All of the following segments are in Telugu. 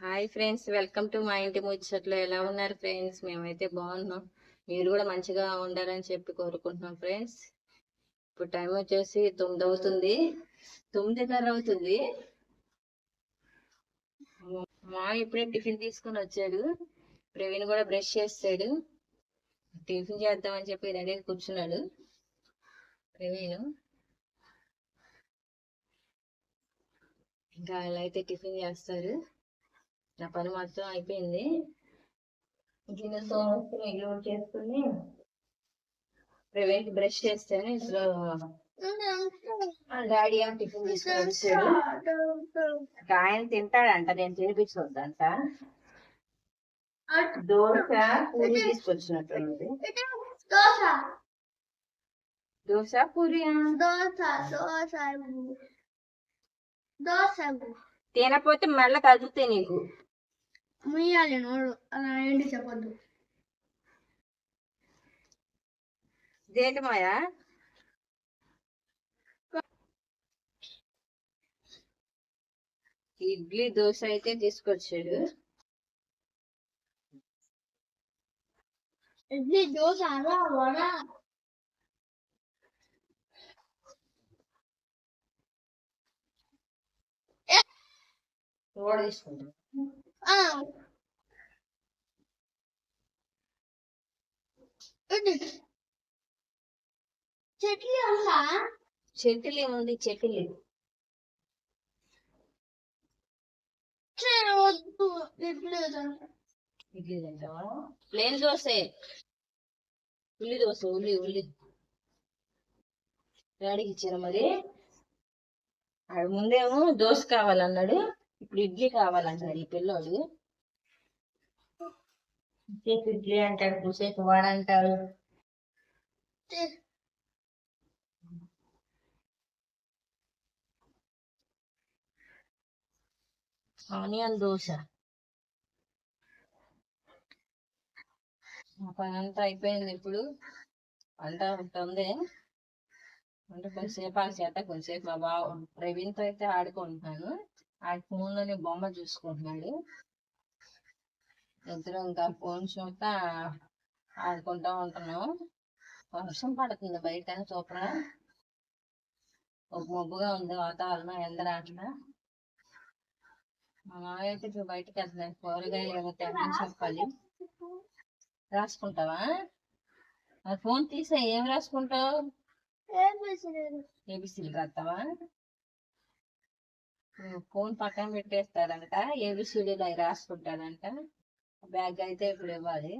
హాయ్ ఫ్రెండ్స్ వెల్కమ్ టు మా ఇంటి ముచ్చట్లో. ఎలా ఉన్నారు ఫ్రెండ్స్? మేమైతే బాగున్నాం. మీరు కూడా మంచిగా ఉండాలని చెప్పి కోరుకుంటున్నాం ఫ్రెండ్స్. ఇప్పుడు టైం వచ్చేసి తొమ్మిది అవుతుంది. తొమ్మిదిన్నర అవుతుంది. మా ఇప్పుడే టిఫిన్ తీసుకొని వచ్చాడు. ప్రవీణ్ కూడా బ్రష్ చేస్తాడు. టిఫిన్ చేద్దామని చెప్పి రెడీ కూర్చున్నాడు. ప్రవీణ్. ఇంకా అలా అయితే టిఫిన్ చేస్తారు. నా పని మొత్తం అయిపోయింది. గిన్నెతో ఇల్లు చేసుకుని ప్రవీణ్ బ్రష్ చేస్తాను ఇంట్లో డాడీ ఏమో టిఫిన్ తీసుకొని వచ్చాడు ఆయన తింటాడంట నేను తినిపించొద్దంట. దోశ పూరి తీసుకొచ్చినట్టుంది. దోశ దోశ పూరి దోశ దోశ దోశ. తినపోతే మళ్ళీ కదులుతాయి నీకు. ముయ్యాలి నోడు అలా ఏంటి చెప్పొద్దు. ఇదేంటి మాయా? ఇడ్లీ దోశ అయితే తీసుకొచ్చాడు. ఇడ్లీ దోశ అలా వడ తీసుకుంటాం. చట్నీ ఉందా చెట్లి ఉంది? చెట్లి వద్దు. ఇడ్లీ ఇడ్లీ తింటావా? ప్లేన్ దోశ. ఉల్లి దోశ ఉల్లి ఉల్లి. డాడీకి ఇచ్చారా మరి? ఆడ ముందేమో దోశ కావాలన్నాడు. ఇప్పుడు ఇడ్లీ కావాలంటాడు ఈ పిల్లోడు. కూసేపు ఇడ్లీ అంటాడు కూసేపు వాడ అంటాడు ఆనియన్ దోశ. పని అంతా అయిపోయింది ఇప్పుడు. వంట ఉంటుంది అంటే కొంచెంసేపు ఆ చేత కొంచెంసేపు మా బావ ప్రవీణ్తో అయితే ఆడుకుంటున్నాను ఆ ఫోన్లోనే బొమ్మ చూసుకుంటున్నాడు. ఇద్దరు ఇంకా ఫోన్ చూస్తా ఆడుకుంటా ఉంటున్నాం. వర్షం పడుతుంది బయట సూపర్ ఒక మబ్బుగా ఉంది వాతావరణం ఎండ రాట్లా మా మామయ్య అయితే ఇప్పుడు బయటకు వెళ్తున్నాను కూరగాయలు ఏమో తెమ్మని చెప్పాలి. రాసుకుంటావా? ఫోన్ తీసే ఏం రాసుకుంటావు? ఏబిసిలు రాస్తావా? ఫోన్ పక్కన పెట్టేస్తాడంట ఏబిసిడీలు అవి రాసుకుంటాడంట బ్యాగ్ అయితే ఇప్పుడు ఇవ్వాలి.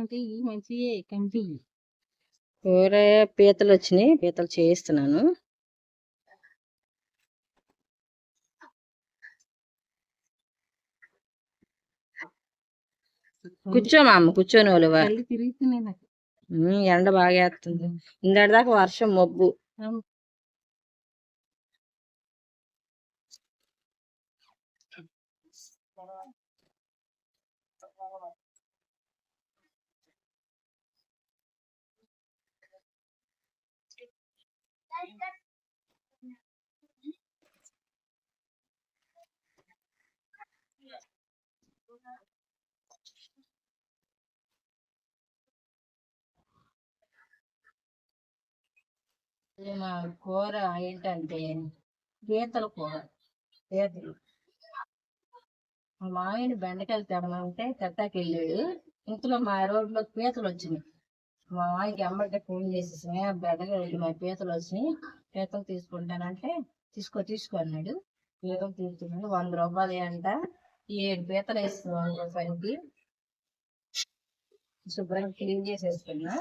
అంటే ఈ మంచి కంటి. కూర పీతలు వచ్చినాయి పీతలు చేయిస్తున్నాను. కూర్చో మా అమ్మ కూర్చొని వాళ్ళువా ఎండ బాగా వేస్తుంది. ఇందటి దాకా వర్షం మబ్బు. ఇది మా కూర ఏంటంటే పీతల కూర. పీతలు. మా ఆయన బెండకాయలు తెడమంటే తెట్టాకి వెళ్ళాడు. ఇంతలో మా రోడ్లో పీతలు వచ్చినాయి. మా ఆయనకి అమ్మటే ఫోన్ చేసేసి బెండకాయలు మా పీతలు వచ్చినాయి. పీతలు తీసుకుంటానంటే తీసుకో తీసుకో అన్నాడు. పీతలు తీసుకున్నాడు. వంద రూపాయలు అంట. ఏడు పీతలు వేస్తుంది వంద రూపాయలకి శుభ్రంగా క్లీన్ చేసేస్తున్నా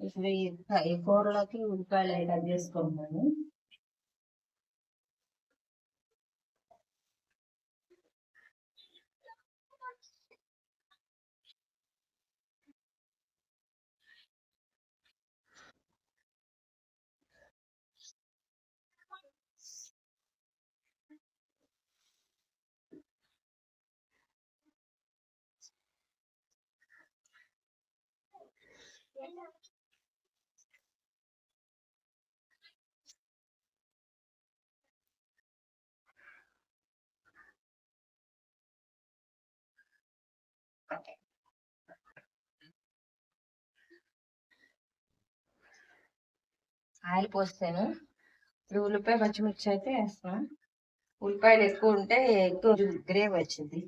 ఈ కూరలోకి ఉల్లిపాయలు ఐటమ్ చేసుకుంటాను Thank you. ఆయిల్ పోస్తాను ఇప్పుడు ఉల్లిపాయ పచ్చిమిర్చి అయితే వేస్తాను ఉల్లిపాయలు ఎక్కువ ఉంటే ఎక్కువ గ్రేవ్ వచ్చింది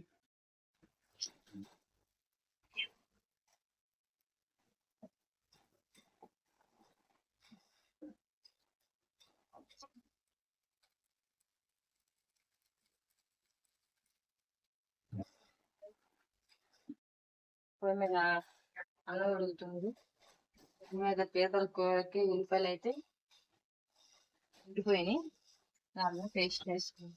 పొయ్యి మీద అన్నం ఉడుకుతుంది. మీద పీతల కూరకి ఉల్లిపాయలు అయితే ఉడికిపోయినాయి. దాంట్లో పేస్ట్ వేసుకుంది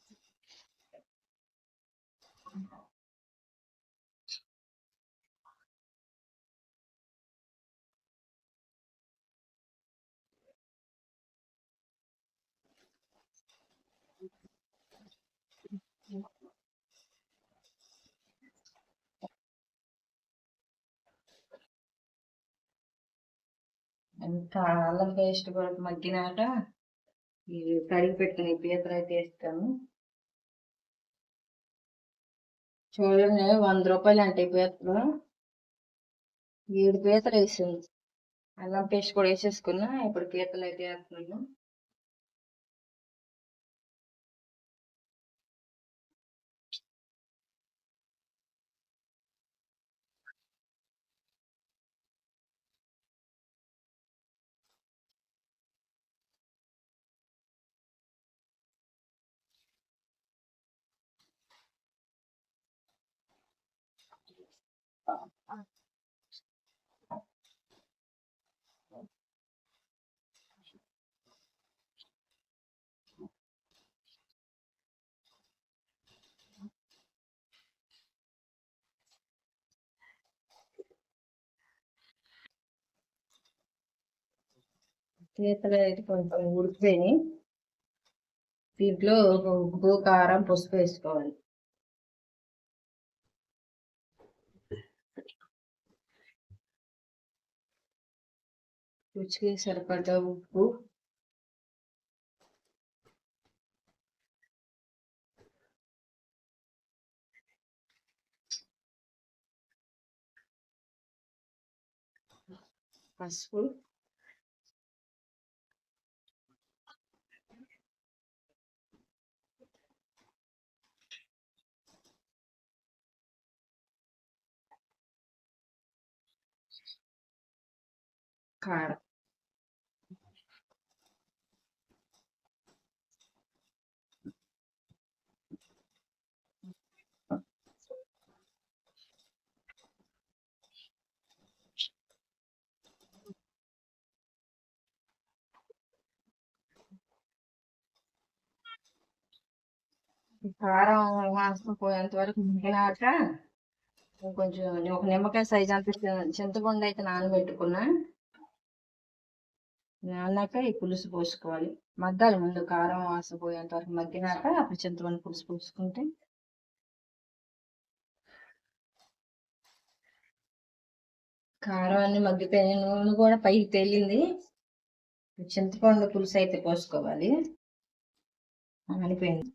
ఇంకా అల్లం పేస్ట్ కూడా మగ్గినాక ఈ కడిగి పెట్టుకుని పీతలు అయితే వేస్తాము చూడండి వంద రూపాయలు అంటే పీతలు ఏడు పీతలు వేసింది. అల్లం పేస్ట్ కూడా వేసేసుకున్నా ఇప్పుడు పీతలు అయితే వేస్తున్నాను. పీతలు అయితే కొంచెం ఉడికిపోయి దీంట్లో ఉప్పు కారం పసుపు వేసుకోవాలి. రుచికి సరిపడ్డ ఉప్పు పసుపు కారం కారం వాసన పోయేంత వరకు మిగిలాక కొంచెం ఒక నిమ్మకాయ సైజ్ అంత చింతపండు అయితే నానబెట్టుకున్నా. నానాక ఈ పులుసు పోసుకోవాలి. మగ్గాలి ముందు కారం వాసన పోయేంత వరకు మగ్గినాక అప్పుడు చింతపండు పులుసు పోసుకుంటే. కారం అన్ని మగ్గిపోయినాయి నూనె కూడా పైకి తేలింది. చింతపండు పులుసు అయితే పోసుకోవాలి. అనిపోయింది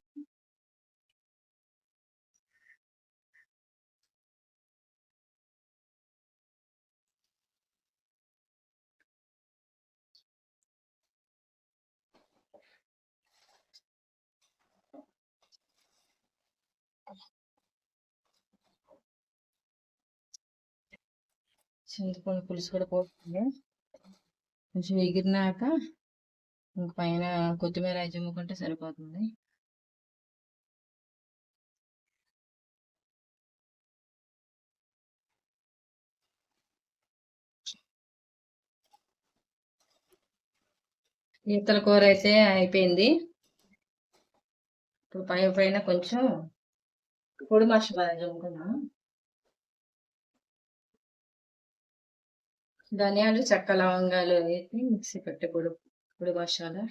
చింతపండు పులుసు కూడా పోతుంది కొంచెం ఎగిరినాక ఇంక పైన కొత్తిమీర అవి జమ్ముకుంటే సరిపోతుంది. ఈతల కూర అయితే అయిపోయింది. ఇప్పుడు పై పైన కొంచెం పొడి మసాలా జమ్ముకున్నాం ధనియాలు చెక్క లవంగాలు వేసి మిక్సీ పెట్టి పొడి పొడి మసాలా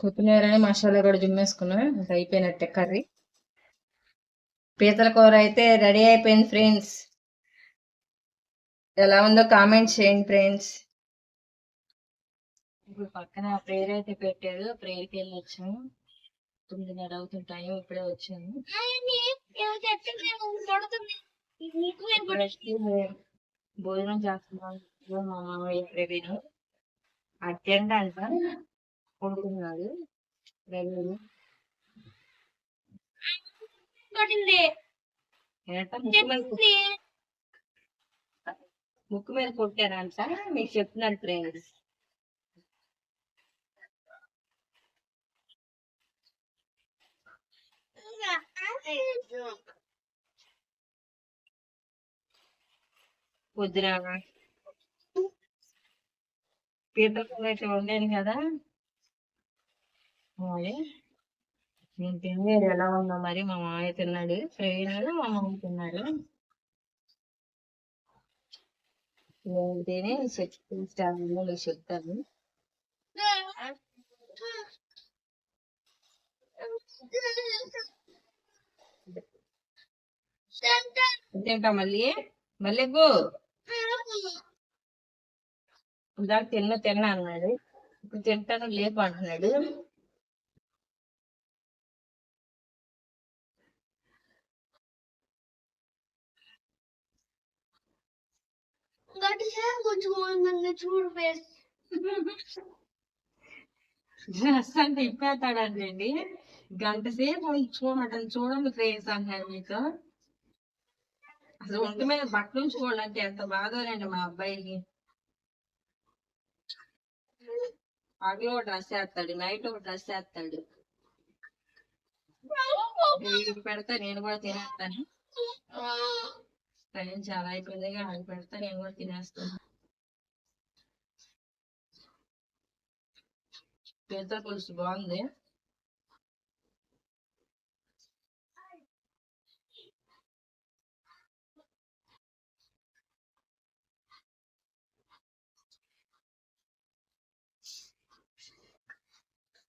కొత్తిమీర మసాలా కూడా జుమ్మేసుకున్నాం. ఇంకా అయిపోయినట్టే కర్రీ. పీతల కూర అయితే రెడీ అయిపోయింది ఫ్రెండ్స్. ఎలా ఉందో కామెంట్ చేయండి ఫ్రెండ్స్. ఇప్పుడు పక్కన ప్రేయర్ అయితే పెట్టాడు ప్రేయర్కి వెళ్ళి వచ్చాము. తొమ్మిదిన్నర అవుతుంది. టైం ఇప్పుడే వచ్చాము భోజనం చేస్తున్నాం మా మామయ్య ప్రవీణ్ అటెండ్ అంట. కొడుకున్నాడు ఏంటో ముక్కు మీద కొట్టారంట మీకు చెప్తున్నాడు ఫ్రెండ్స్. పొద్దున? పీతల అయితే వండాను కదా. మరి నేను తినేది ఎలా ఉందో మరి మా మామయ్య తిన్నాడు. ప్రవీణ్ మా మామ తిన్నాడు తిని చెప్తాను చెప్తాను. తింటా మళ్ళీ? మళ్ళీ ఎగ్గు ఇందాక తిన్న తిన్నా అన్నాడు. ఇప్పుడు తింటాను లేపు అంటున్నాడు. చూడు ఫేస్ అసలు తిప్పేస్తాడంటండి. గంట సేపు చూడటం చూడండి ఫ్రెండ్స్ అంటున్నాడు మీతో. అసలు ఒంటి మీద బట్టలు ఉంచుకోవాలంటే ఎంత బాధోనండి మా అబ్బాయికి. పగలు ఒక డ్రెస్ వేస్తాడు నైట్ ఒక డ్రెస్ వేస్తాడు. పెడతా నేను కూడా తినేస్తాను. టైం చాలా అయిపోయింది ఆగి పెడతా నేను కూడా తినేస్తాను పీత పులుసు బాగుంది.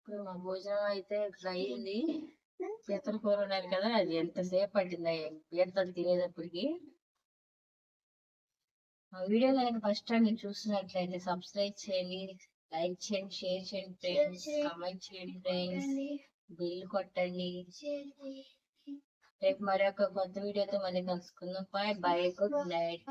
మా భోజనం అయితే ఇప్పుడు అయింది. పీతల కూర ఉన్నారు కదా అది ఎంతసేపు పట్టింది? పీతలు తినేటప్పటికి. వీడియో కనుక ఫస్ట్ టైం మీరు చూస్తున్నట్లయితే సబ్స్క్రైబ్ చేయండి లైక్ చేయండి షేర్ చేయండి ఫ్రెండ్స్ కామెంట్ చేయండి. ఫ్రెండ్స్ బిల్ కొట్టండి. రేపు మరొక కొత్త వీడియోతో మళ్ళీ కలుసుకుందాం. Bye bye good night